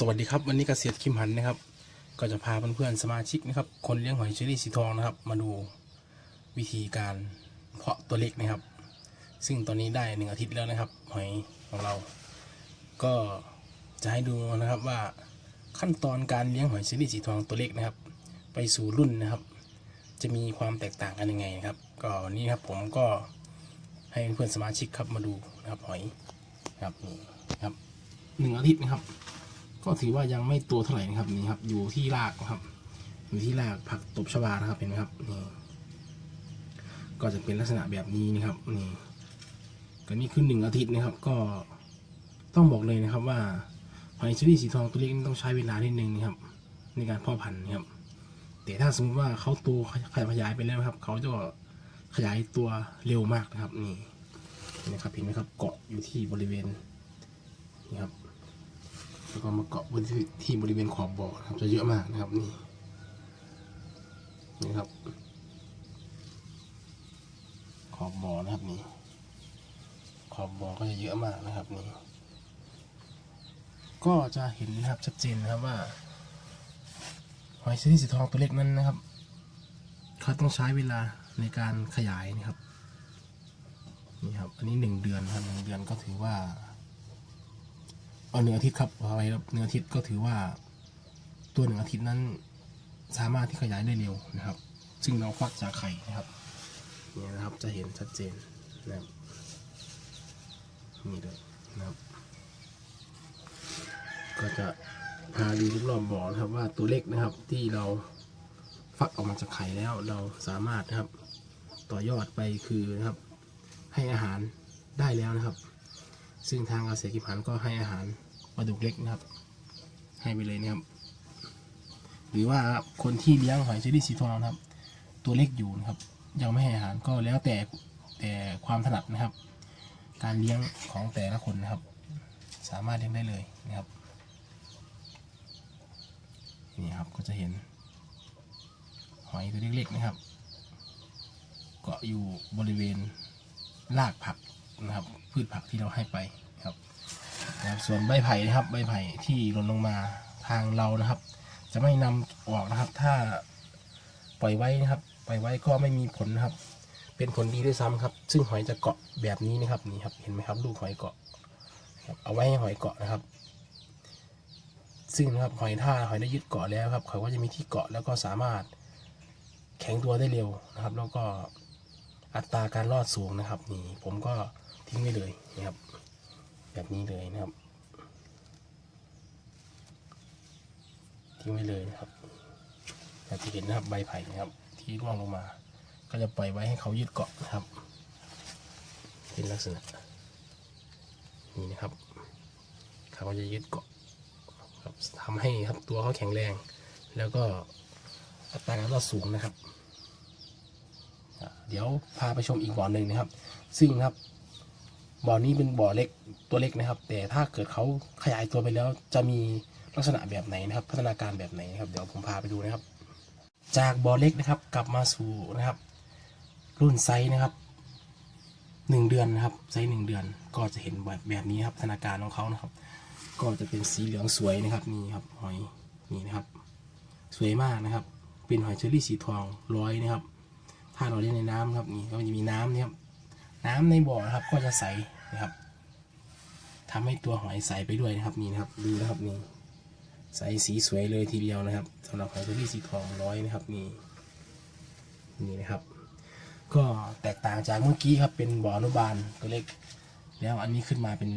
สวัสดีครับวันนี้เกษตรคิมหันนะครับ ก็จะพาเพื่อนๆสมาชิกนะครับคนเลี้ยงหอยเชอรี่สีทองนะครับ มาดูวิธีการเพาะตัวเล็กนะครับ ซึ่งตอนนี้ได้หนึ่งอาทิตย์แล้วนะครับ หอยของเรา ก็จะให้ดูนะครับว่าขั้นตอนการเลี้ยงหอยเชอรี่สีทองตัวเล็กนะครับ ไปสู่รุ่นนะครับ จะมีความแตกต่างกันยังไงนะครับ ก็วันนี้ครับผมก็ให้เพื่อนสมาชิกครับมาดูนะครับหอยครับนี่ครับหนึ่งอาทิตย์นะครับ ก็ถือว่ายังไม่ตัวเท่าไหร่นะครับนี่ครับ อยู่ที่รากนะครับ อยู่ที่รากผักตบชวานะครับเห็นไหมครับนี่ก็จะเป็นลักษณะแบบนี้นะครับนี่ก็นี่คือหนึ่งอาทิตย์นะครับ ก็ต้องบอกเลยนะครับว่าหอยเชอรี่สีทองตัวเล็กนี่ต้องใช้เวลานิดนึงนะครับ ในการพาะพันธุ์นะครับ แต่ถ้าสมมติว่าเขาโตขยายขยายไปแล้วนะครับเขาจะขยายตัวเร็วมากนะครับนี่นะครับเห็นไหมครับเกาะอยู่ที่บริเวณนี่ครับ แล้วก็มาเกาะบนที่ที่บริเวณขอบบ่อนะครับ จะเยอะมากนะครับนี่นี่ครับ ขอบบ่อนะครับนี่ขอบบ่อก็จะเยอะมากนะครับนี่ก็จะเห็นนะครับชัดเจนนะครับว่าหอยเชอรี่สีทองตัวเล็กนั้นนะครับเขาต้องใช้เวลาในการขยายนะครับนี่ครับ อันนี้หนึ่งเดือนครับหนึ่งเดือนก็ถือว่า เอาหนึ่งอาทิตย์ครับเอาไว้ครับหนึ่งอาทิตย์ก็ถือว่า ตัวหนึ่งอาทิตย์นั้น สามารถที่ขยายได้เร็วนะครับ ซึ่งเราฟักจากไข่นะครับนี่นะครับจะเห็นชัดเจนนะครับนี่เลยนะครับ ก็จะพาดูทุกรอบบ่อนะครับว่าตัวเล็กนะครับที่เราฟักออกมาจากไข่แล้วเราสามารถนะครับ ต่อยอดไปคือนะครับ ให้อาหารได้แล้วนะครับ ซึ่งทางเกษตรกิจพันธ์ก็ให้อาหาร ปลาดุกเล็กนะครับ ให้ไปเลยนะครับ หรือว่าคนที่เลี้ยงหอยเชอรี่สีทองนะครับ ตัวเล็กอยู่นะครับ ยังไม่ให้อาหารก็แล้วแต่แต่ความถนัดนะครับ การเลี้ยงของแต่ละคนนะครับ สามารถเลี้ยงได้เลยนะครับนี่ครับก็จะเห็น หอยตัวเล็กๆนะครับ เกาะอยู่บริเวณรากผักนะครับ พืชผักที่เราให้ไป ส่วนใบไผ่นะครับ ใบไผ่ที่หล่นลงมาทางเรานะครับ จะไม่นำออกนะครับ ถ้าปล่อยไว้นะครับ ปล่อยไว้ก็ไม่มีผลนะครับ เป็นผลดีด้วยซ้ำครับ ซึ่งหอยจะเกาะแบบนี้นะครับนี่ครับ เห็นไหมครับ ลูกหอยเกาะเอาไว้ให้หอยเกาะนะครับ ซึ่งนะครับหอยท่าหอยได้ยึดเกาะแล้วครับเขาก็จะมีที่เกาะแล้วก็สามารถแข็งตัวได้เร็วนะครับ แล้วก็อัตราการรอดสูงนะครับ นี่ผมก็ทิ้งไว้เลยนะครับ แบบนี้เลยนะครับ ทิ้งไว้เลยนะครับแบบที่เห็นนะครับใบไผ่นะครับ ที่ร่วงลงมา ก็จะปล่อยไว้ให้เขายึดเกาะนะครับ เป็นลักษณะนี่นะครับเขาก็จะยึดเกาะครับทำให้ครับตัวเขาแข็งแรง แล้วก็อัตราการรอดสูงนะครับ เดี๋ยวพาไปชมอีกบ่อหนึ่งนะครับ ซึ่งครับบ่อนี้เป็นบ่อเล็กตัวเล็กนะครับ แต่ถ้าเกิดเขาขยายตัวไปแล้วจะมี ลักษณะแบบไหนนะครับ พัฒนาการแบบไหนนะครับ เดี๋ยวผมพาไปดูนะครับ จากบ่อเล็กนะครับ กลับมาสู่นะครับ รุ่นไซส์นะครับหนึ่งเดือนนะครับไซส์หนึ่งเดือนก็จะเห็นแบบแบบนี้ครับพัฒนาการของเขานะครับ ก็จะเป็นสีเหลืองสวยนะครับนี่ครับหอยนี่นะครับ สวยมากนะครับ เป็นหอยเชอรี่สีทองร้อยนะครับ ถ้าเราเลี้ยงในน้ำครับนี่ก็จะมีน้ำนี่ครับน้ำในบ่อนะครับก็จะใสนะครับทำให้ตัวหอยใสไปด้วยนะครับนี่นะครับดูนะครับนี่ ใสสีสวยเลยทีเดียวนะครับสำหรับหอยเชอรี่สีทองร้อยนะครับนี่นี่นะครับ ก็แตกต่างจากเมื่อกี้ครับเป็นบ่ออนุบาลตัวเล็ก แล้วอันนี้ขึ้นมาเป็น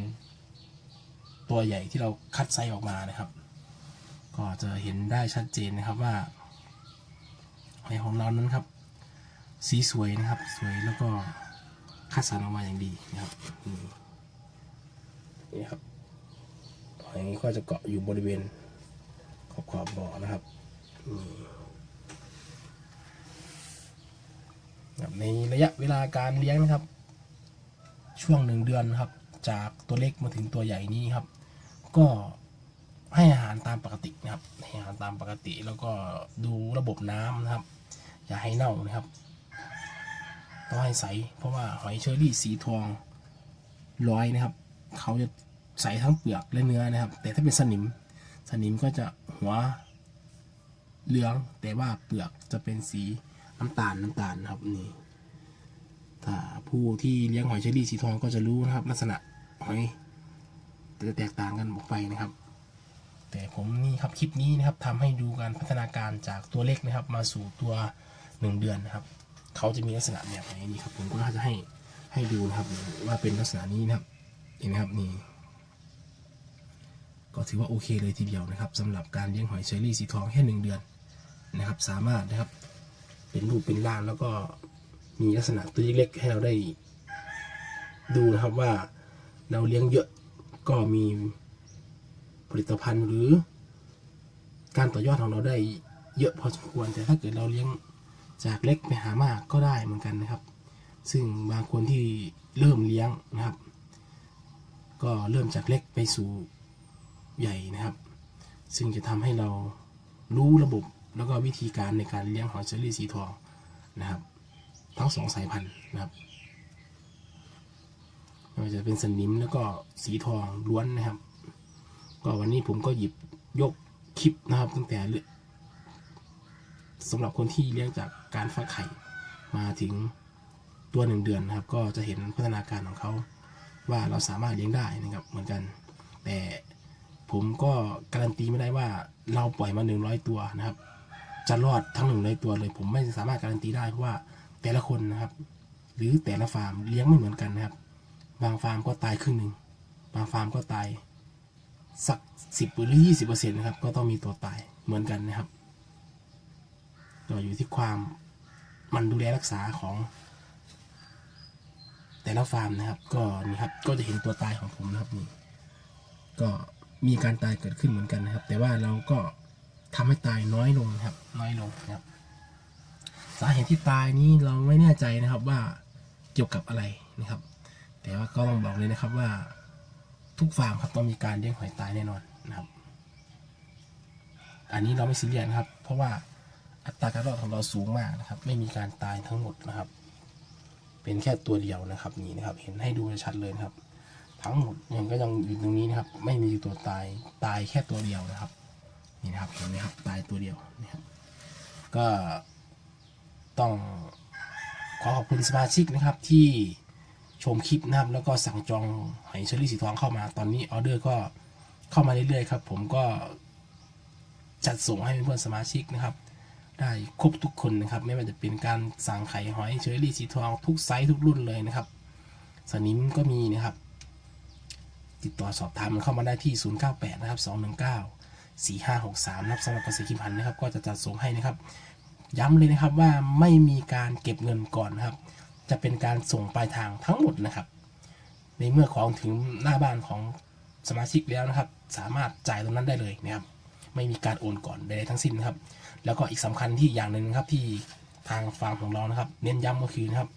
ตัวใหญ่ที่เราคัดไซส์ออกมานะครับ ก็จะเห็นได้ชัดเจนนะครับว่าหอของเรานั้นครับ สีสวยนะครับ สวยแล้วก็คัดสรรออกมาอย่างดีนะครับนี่นะครับอยก็จะเกาะอยู่บริเวณ อบขอบบ่อนะครับในระยะเวลาการเลี้ยงนะครับ ช่วงหนึ่งเดือนนะครับ จากตัวเล็กมาถึงตัวใหญ่นี้ครับ ก็ให้อาหารตามปกตินะครับ ให้อาหารตามปกติแล้วก็ดูระบบน้ำนะครับ อย่าให้เน่านะครับต้องให้ใส เพราะว่าหอยเชอรี่สีทองร้อยนะครับ เขาจะใสทั้งเปลือกและเนื้อนะครับ แต่ถ้าเป็นสนิม สนิมก็จะหัวเหลือง แต่ว่าเปลือกจะเป็นสีน้ำตาลน้ำตาลนะครับนี่ถ้าผู้ที่เลี้ยงหอยเชอรี่สีทองก็จะรู้นะครับ ลักษณะหอยจะแตกต่างกันออกไปนะครับ แต่ผมนี่ครับคลิปนี้นะครับทำให้ดูการพัฒนาการจากตัวเล็กนะครับ มาสู่ตัวหนึ่งเดือนนะครับ เขาจะมีลักษณะแบบไหนนี่ครับผมก็จะให้ให้ดูนะครับว่าเป็นลักษณะนี้นะครับเห็นไหมครับนี่ ก็ถือว่าโอเคเลยทีเดียวนะครับสำหรับการเลี้ยงหอยเชอรี่สีทองแค่หนึ่งเดือนนะครับ สามารถนะครับเป็นรูปเป็นร่างแล้วก็มีลักษณะตัวเล็กๆให้เราได้ดูนะครับว่าเราเลี้ยงเยอะก็มีผลิตภัณฑ์หรือ การต่อยอดของเราได้เยอะพอสมควรแต่ถ้าเกิดเราเลี้ยงจากเล็กไปหามากก็ได้เหมือนกันนะครับ ซึ่งบางคนที่เริ่มเลี้ยงนะครับ ก็เริ่มจากเล็กไปสู่ ใหญ่นะครับ ซึ่งจะทำให้เรารู้ระบบแล้วก็วิธีการในการเลี้ยงหอยเชอรี่สีทองนะครับ ทั้งสองสายพันธุ์นะครับไม่ว่าจะเป็นสนิมแล้วก็สีทองล้วนนะครับ ก็วันนี้ผมก็หยิบยกคลิปนะครับตั้งแต่สำหรับคนที่เลี้ยงจากการฟักไข่มาถึงตัวหนึ่งเดือนนะครับ ก็จะเห็นพัฒนาการของเขาว่าเราสามารถเลี้ยงได้นะครับเหมือนกัน แต่ ผมก็การันตีไม่ได้ว่าเราปล่อยมาหนึ่งร้อยตัวนะครับ จะรอดทั้งหนึ่งร้อยตัวเลย ผมไม่สามารถการันตีได้เพราะว่าแต่ละคนนะครับ หรือแต่ละฟาร์มเลี้ยงไม่เหมือนกันนะครับ บางฟาร์มก็ตายครึ่งหนึ่งบางฟาร์มก็ตายสักสิบหรือยี่สิบเปอร์เซ็นต์นะครับ ก็ต้องมีตัวตายเหมือนกันนะครับก็อยู่ที่ความมันดูแลรักษาของ แต่ละฟาร์มนะครับ ก็นี่ครับก็จะเห็นตัวตายของผมนะครับนี่ก็ มีการตายเกิดขึ้นเหมือนกันนะครับ แต่ว่าเราก็ทำให้ตายน้อยลงครับ น้อยลงนะครับ สาเหตุที่ตายนี้เราไม่แน่ใจนะครับว่าเกี่ยวกับอะไรนะครับ แต่ว่าก็ต้องบอกเลยนะครับว่าทุกฟาร์มครับต้องมีการเลี้ยงหอยตายแน่นอนนะครับ อันนี้เราไม่ซีเรียสครับ เพราะว่าอัตราการรอดของเราสูงมากนะครับ ไม่มีการตายทั้งหมดนะครับ เป็นแค่ตัวเดียวนะครับนี่นะครับ เห็นให้ดูชัดเลยนะครับ ทั้งหมดยังก็ยังอยู่ตรงนี้นะครับ ไม่มีตัวตายตายแค่ตัวเดียวนะครับ นี่นะครับเห็นไหมครับตายตัวเดียวนะครับก็ต้องขอขอบคุณสมาชิกนะครับที่ชมคลิปนะครับ แล้วก็สั่งจองหอยเชอรี่สีทองเข้ามาตอนนี้ออเดอร์ก็เข้ามาเรื่อยๆครับ ผมก็จัดส่งให้เพื่อนๆสมาชิกนะครับ ได้ครบทุกคนนะครับ ไม่ว่าจะเป็นการสั่งไข่หอยเชอรี่สีทองทุกไซส์ทุกรุ่นเลยนะครับ สนิมก็มีนะครับ ติดต่อสอบถามเข้ามาได้ที่ 098 นะครับ 219 4563 นะครับสำหรับเกษตรคิมพันธ์นะครับ ก็จะจัดส่งให้นะครับ ย้ำเลยนะครับว่าไม่มีการเก็บเงินก่อนนะครับ จะเป็นการส่งปลายทางทั้งหมดนะครับ ในเมื่อของถึงหน้าบ้านของสมาชิกแล้วนะครับ สามารถจ่ายตรงนั้นได้เลยนะครับ ไม่มีการโอนก่อนใดๆทั้งสิ้นนะครับ แล้วก็อีกสำคัญที่อย่างหนึ่งนะครับที่ทางฟาร์มของเรานะครับ เน้นย้ำก็คือนะครับ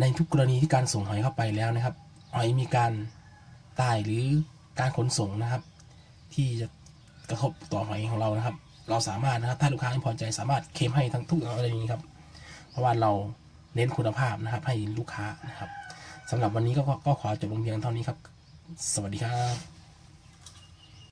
ในทุกกรณีที่การส่งหอยเข้าไปแล้วนะครับ หอยมีการตายหรือการขนส่งนะครับ ที่จะกระทบต่อหอยของเรานะครับ เราสามารถนะครับถ้าลูกค้าไม่พอใจสามารถเคลมให้ทั้งทุกอะไรอย่างนี้ครับ เพราะว่าเราเน้นคุณภาพนะครับ ให้ลูกค้านะครับสำหรับวันนี้ก็ก็ก็ขอจบลงเพียงเท่านี้ครับ สวัสดีครับ